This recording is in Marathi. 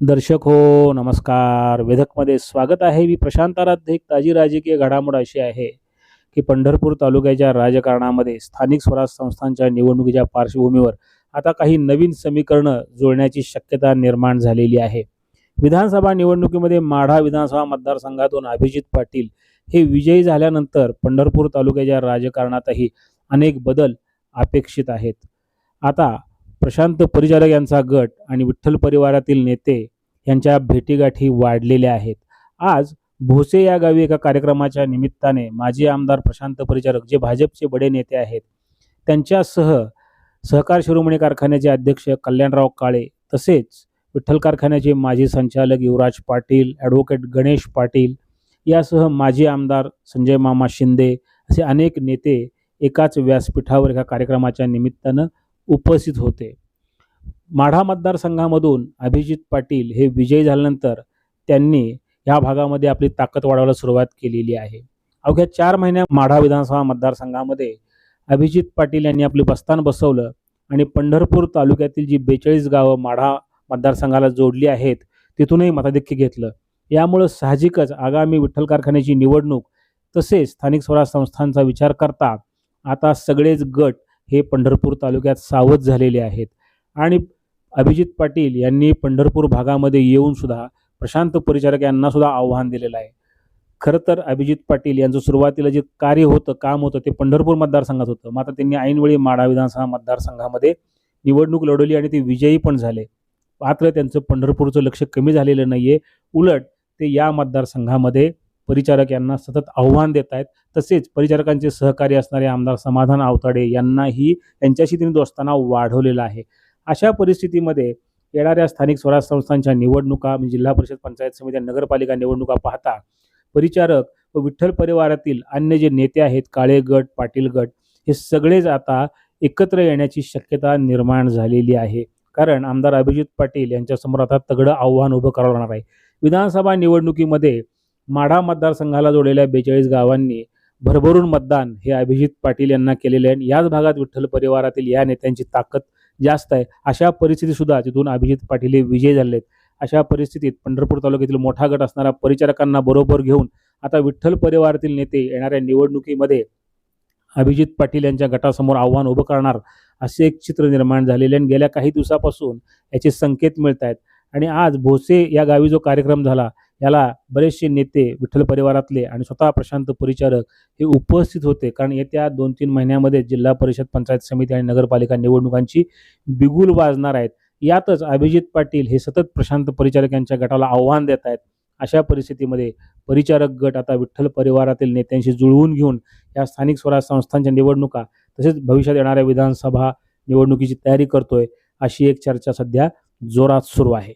दर्शक हो नमस्कार. वेधकमध्ये स्वागत आहे. मी प्रशांत आराध्य. एक ताजी राजकीय घडामोड अशी आहे की पंढरपूर तालुक्याच्या राजकारणामध्ये स्थानिक स्वराज संस्थांच्या निवडणुकीच्या पार्श्वभूमीवर आता काही नवीन समीकरणं जुळण्याची शक्यता निर्माण झालेली आहे. विधानसभा निवडणुकीमध्ये माढा विधानसभा मतदारसंघातून अभिजित पाटील हे विजयी झाल्यानंतर पंढरपूर तालुक्याच्या राजकारणातही अनेक बदल अपेक्षित आहेत. आता प्रशांत परिचारक यांचा गट आणि विठ्ठल परिवारातील नेते यांच्या भेटीगाठी वाढलेल्या आहेत. आज भोसे या गावी एका कार्यक्रमाच्या निमित्ताने माजी आमदार प्रशांत परिचारक जे भाजपचे बडे नेते आहेत त्यांच्यासह सहकार शिरोमणी कारखान्याचे अध्यक्ष कल्याणराव काळे तसेच विठ्ठल कारखान्याचे माजी संचालक युवराज पाटील ॲडव्होकेट गणेश पाटील यासह माजी आमदार संजय मामा शिंदे असे अनेक नेते एकाच व्यासपीठावर एका कार्यक्रमाच्या निमित्तानं उपस्थित होते. माढा मतदारसंघामधून अभिजित पाटील हे विजयी झाल्यानंतर त्यांनी या भागामध्ये आपली ताकद वाढवायला सुरुवात केलेली आहे. अवघ्या चार महिन्या माढा विधानसभा मतदारसंघामध्ये अभिजित पाटील यांनी आपले बस्तान बसवलं आणि पंढरपूर तालुक्यातील जी बेचाळीस गावं माढा मतदारसंघाला जोडली आहेत तिथूनही मताधिक्य घेतलं. यामुळं साहजिकच आगामी विठ्ठल कारखान्याची निवडणूक तसेच स्थानिक स्वराज संस्थांचा विचार करता आता सगळेच गट हे पंढरपूर तालुक्यात सावध झालेले आहेत. आणि अभिजित पाटील यांनी पंढरपूर भागामध्ये येऊन सुद्धा प्रशांत परिचारक यांना सुद्धा आव्हान दिलेलं आहे. खरं तर अभिजित पाटील यांचं सुरुवातीला जे कार्य होतं काम होतं ते पंढरपूर मतदारसंघात होतं. मात्र आता त्यांनी ऐनवेळी माढा विधानसभा मतदारसंघामध्ये निवडणूक लढवली आणि ते विजयी पण झाले. मात्र त्यांचं पंढरपूरचं लक्ष कमी झालेलं नाही आहे उलट ते या मतदारसंघामध्ये परिचारक यांना सतत आव्हान देत आहेत. तसेच परिचारकांचे सहकारी असणारे आमदार समाधान आवताडे यांनाही यांच्याशी त्यांनी दोस्ताना वाढवलेलं आहे. अशा परिस्थितीमध्ये येणाऱ्या स्थानिक स्वराज संस्थांच्या निवडणुका म्हणजे जिल्हा परिषद पंचायत समिती नगरपालिका निवडणुका पाहता परिचारक व विठ्ठल परिवारातील अन्य जे नेते आहेत काळे गट पाटील गट हे सगळेच आता एकत्र येण्याची शक्यता निर्माण झालेली आहे. कारण आमदार अभिजित पाटील यांच्यासमोर आता तगडं आव्हान उभं करावं लागणार आहे. विधानसभा निवडणुकीमध्ये माढा मतदारसंघाला जोडलेल्या बेचाळीस गावांनी भरभरून मतदान हे अभिजित पाटील यांना केलेले आहे. आणि याच भागात विठ्ठल परिवारातील या नेत्यांची ताकद जास्त आहे. अशा परिस्थितीसुद्धा तिथून अभिजित पाटील हे विजय झाले आहेत. अशा परिस्थितीत पंढरपूर तालुक्यातील मोठा गट असणाऱ्या परिचारकांना बरोबर घेऊन आता विठ्ठल परिवारातील नेते येणाऱ्या निवडणुकीमध्ये अभिजित पाटील यांच्या गटासमोर आव्हान उभं करणार असे एक चित्र निर्माण झालेले आणि गेल्या काही दिवसापासून याचे संकेत मिळत आहेत आणि आज भोसे या गावी जो कार्यक्रम झाला याला बरेचसे नेते विठ्ठल परिवारातले आणि स्वतः प्रशांत परिचारक हे उपस्थित होते. कारण येत्या दोन तीन महिन्यामध्ये जिल्हा परिषद पंचायत समिती आणि नगरपालिका निवडणुकांची बिगुल वाजणार आहेत. यातच अभिजित पाटील हे सतत प्रशांत परिचारक यांच्या गटाला आव्हान देत आहेत. अशा परिस्थितीमध्ये परिचारक गट आता विठ्ठल परिवारातील नेत्यांशी जुळवून घेऊन या स्थानिक स्वराज संस्थांच्या निवडणुका तसेच भविष्यात येणाऱ्या विधानसभा निवडणुकीची तयारी करतोय अशी एक चर्चा सध्या जोरात सुरू आहे.